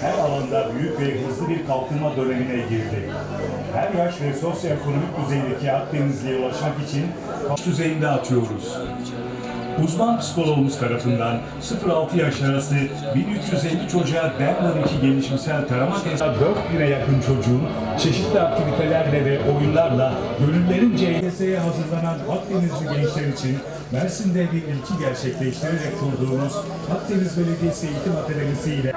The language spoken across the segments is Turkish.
Her alanda büyük ve hızlı bir kalkınma dönemine girdi. Her yaş ve sosyoekonomik düzeydeki Akdenizli'ye ulaşmak için kaç düzeyinde atıyoruz. Uzman psikologumuz tarafından 0-6 yaş arası 1350 çocuğa DEM12 gelişimsel tarama testi 4000'e yakın çocuğun çeşitli aktivitelerle ve oyunlarla gönüllerince EYS'ye hazırlanan Akdenizli gençler için Mersin'de bir ilki gerçekleştirerek kurduğumuz Akdeniz Belediyesi Eğitim Akademisi ile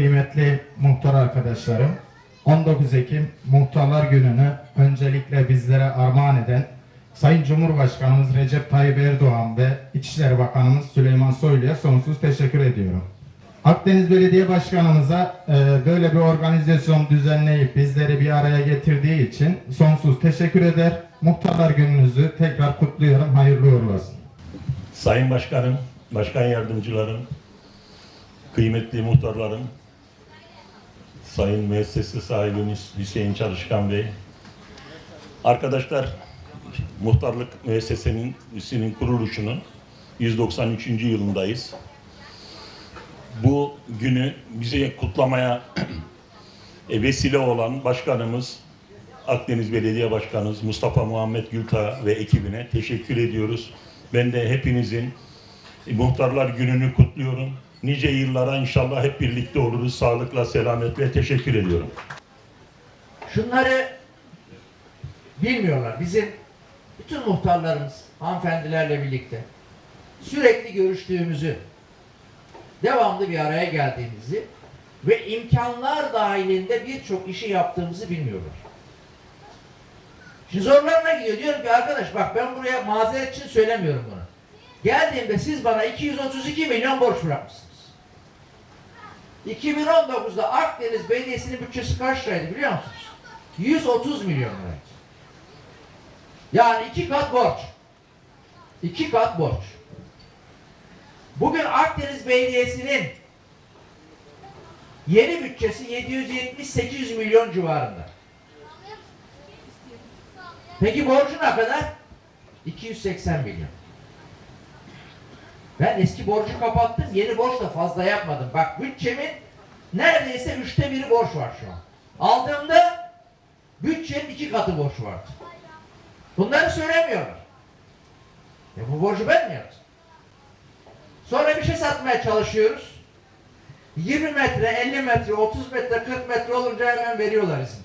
kıymetli muhtar arkadaşlarım, 19 Ekim Muhtarlar Günü'nü öncelikle bizlere armağan eden Sayın Cumhurbaşkanımız Recep Tayyip Erdoğan ve İçişleri Bakanımız Süleyman Soylu'ya sonsuz teşekkür ediyorum. Akdeniz Belediye Başkanımıza e, böyle bir organizasyon düzenleyip bizleri bir araya getirdiği için sonsuz teşekkür eder. Muhtarlar Gününüzü tekrar kutluyorum. Hayırlı uğurlu olsun. Sayın Başkanım, Başkan Yardımcılarım, kıymetli muhtarlarım, Sayın Müessese sahibimiz Hüseyin Çalışkan Bey, arkadaşlar muhtarlık müessesenin müessesinin kuruluşunun 193. yılındayız. Bu günü bize kutlamaya e, vesile olan başkanımız Akdeniz Belediye Başkanımız Mustafa Muhammed Gülta ve ekibine teşekkür ediyoruz. Ben de hepinizin e, Muhtarlar Günü'nü kutluyorum. Nice yıllara inşallah hep birlikte oluruz. Sağlıkla, selametle teşekkür ediyorum. Şunları bilmiyorlar. Bizim bütün muhtarlarımız hanımefendilerle birlikte sürekli görüştüğümüzü, devamlı bir araya geldiğimizi ve imkanlar dahilinde birçok işi yaptığımızı bilmiyorlar. Şimdi zorlarına gidiyor. Diyorum ki arkadaş bak ben buraya mazeret için söylemiyorum bunu. Geldiğimde siz bana 232 milyon borç bırakmışsınız. 2019'da Akdeniz Belediyesi'nin bütçesi kaç biliyor musunuz? 130 milyon liraydı. Yani iki kat borç. İki kat borç. Bugün Akdeniz Belediyesi'nin yeni bütçesi 770-800 milyon civarında. Peki borcu ne kadar? 280 milyon. Ben eski borcu kapattım, yeni borç da fazla yapmadım. Bak bütçemin neredeyse üçte biri borç var şu an. Aldığımda bütçenin iki katı borç vardı. Bunları söylemiyorlar. E bu borcu ben mi yaptım? Sonra bir şey satmaya çalışıyoruz. 20 metre, 50 metre, 30 metre, 40 metre olunca hemen veriyorlar izin.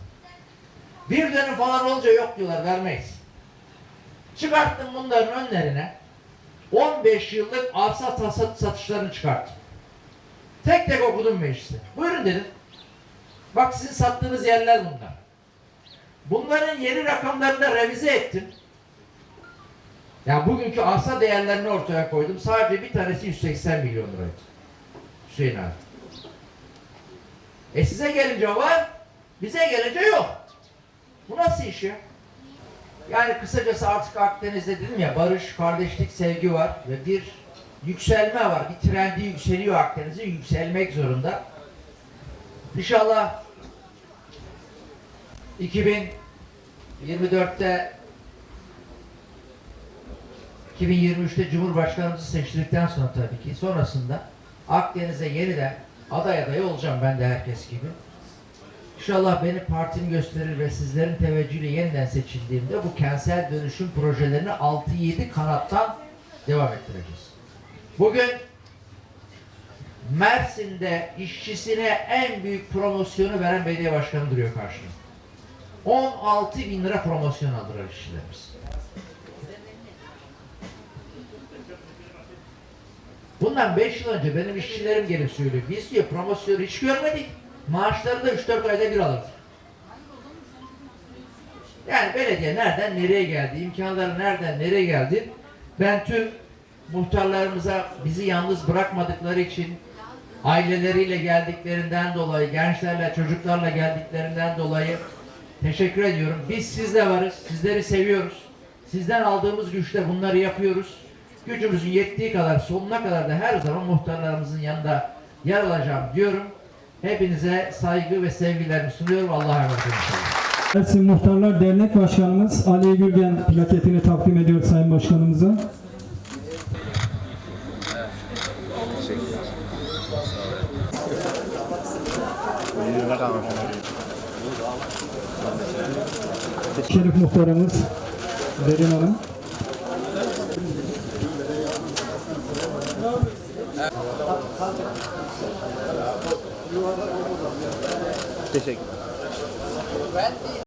Bir dönüm falan olunca yok diyorlar, vermeyiz. Çıkarttım bunların önlerine. 15 yıllık arsa tasat satışlarını çıkarttım. Tek tek okudum mecliste. Buyurun dedim. Bak sizin sattığınız yerler bunlar. Bunların yeni rakamlarını da revize ettim. Ya bugünkü arsa değerlerini ortaya koydum. Sadece bir tanesi 180 milyon liraydı. Hüseyin abi. E size gelince var, bize gelince yok. Bu nasıl iş ya? Yani kısacası artık Akdeniz'de dedim ya barış, kardeşlik, sevgi var ve bir yükselme var. Bir trendi yükseliyor Akdeniz'e, yükselmek zorunda. İnşallah 2024'te 2023'te Cumhurbaşkanımızı seçtirdikten sonra tabii ki sonrasında Akdeniz'e yeniden aday adayı olacağım ben de herkes gibi. İnşallah beni partim gösterir ve sizlerin teveccühüyle yeniden seçildiğimde bu kentsel dönüşüm projelerini 6-7 kanattan devam ettireceğiz. Bugün Mersin'de işçisine en büyük promosyonu veren belediye başkanı duruyor karşımda. 16 bin lira promosyon aldılar işçilerimiz. Bundan 5 yıl önce benim işçilerim gelip söylüyor. Biz diyor promosyonu hiç görmedik. Maaşları da 3-4 ayda bir alırız. Yani belediye nereden nereye geldi, imkanları nereden nereye geldi? Ben tüm muhtarlarımıza bizi yalnız bırakmadıkları için aileleriyle geldiklerinden dolayı, gençlerle, çocuklarla geldiklerinden dolayı teşekkür ediyorum. Biz sizle varız, sizleri seviyoruz. Sizden aldığımız güçle bunları yapıyoruz. Gücümüzün yettiği kadar sonuna kadar da her zaman muhtarlarımızın yanında yer alacağım diyorum. Hepinize saygı ve sevgilerimi sunuyorum. Allah'a emanet olun. Mersin Muhtarlar Dernek Başkanımız Ali Gülgen plaketini takdim ediyor Sayın Başkanımıza. Şerif Muhtarımız Derin Hanım. Teşekkürler.